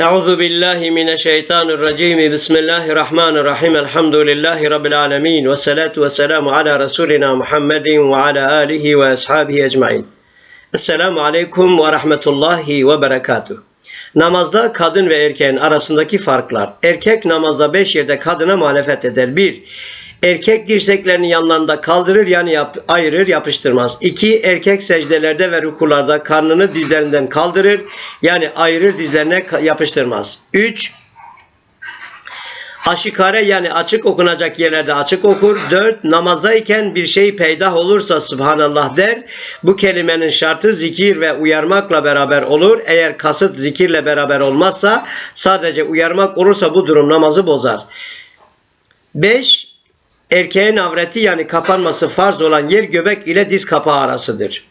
Euzu billahi mineşşeytanirracim. Bismillahirrahmanirrahim. Elhamdülillahi rabbil alamin ve salatu vesselamu ala resulina Muhammedin ve ala alihi ve ashabihi ecmaîn. Esselamu aleyküm ve rahmetullahi ve berekatuh. Namazda kadın ve erkeğin arasındaki farklar. Erkek namazda beş yerde kadına muhalefet eder. Bir, erkek dirseklerini yanlarında kaldırır yani yap, ayırır yapıştırmaz. İki, erkek secdelerde ve rukularda karnını dizlerinden kaldırır yani ayırır dizlerine yapıştırmaz. Üç, Aşikare yani açık okunacak yerlerde açık okur. 4. Namazdayken bir şey peydah olursa Subhanallah der. Bu kelimenin şartı zikir ve uyarmakla beraber olur. Eğer kasıt zikirle beraber olmazsa sadece uyarmak olursa bu durum namazı bozar. 5. Erkeğin avreti yani kapanması farz olan yer göbek ile diz kapağı arasıdır.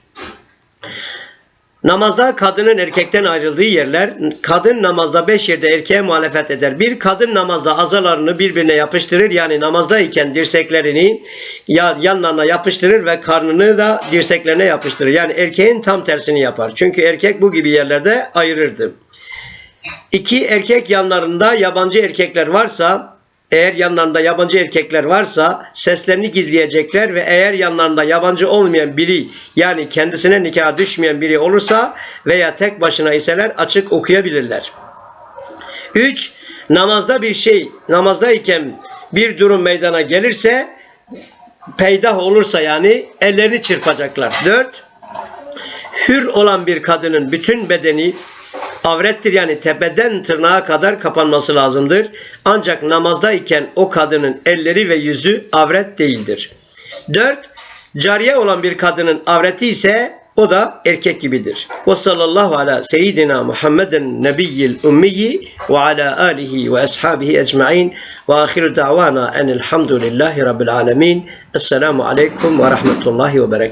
Namazda kadının erkekten ayrıldığı yerler, kadın namazda beş yerde erkeğe muhalefet eder. Bir, kadın namazda azalarını birbirine yapıştırır. Yani namazdayken dirseklerini ya- yanlarına yapıştırır ve karnını da dirseklerine yapıştırır. Yani erkeğin tam tersini yapar. Çünkü erkek bu gibi yerlerde ayırırdı. İki, erkek yanlarında yabancı erkekler varsa eğer yanlarında yabancı erkekler varsa seslerini gizleyecekler ve eğer yanlarında yabancı olmayan biri yani kendisine nikah düşmeyen biri olursa veya tek başına iseler açık okuyabilirler. 3. Namazda bir şey, namazdayken bir durum meydana gelirse peydah olursa yani ellerini çırpacaklar. 4. Hür olan bir kadının bütün bedeni avrettir yani tepeden tırnağa kadar kapanması lazımdır. Ancak namazdayken o kadının elleri ve yüzü avret değildir. 4. Cariye olan bir kadının avreti ise o da erkek gibidir. Ve sallallahu ala seyyidina Muhammeden nebiyyil ummiyi ve ala alihi ve ashabihi ecma'in ve ahiru davana enelhamdülillahi rabbil alemin. Esselamu aleyküm ve rahmetullahi ve berekatuhu.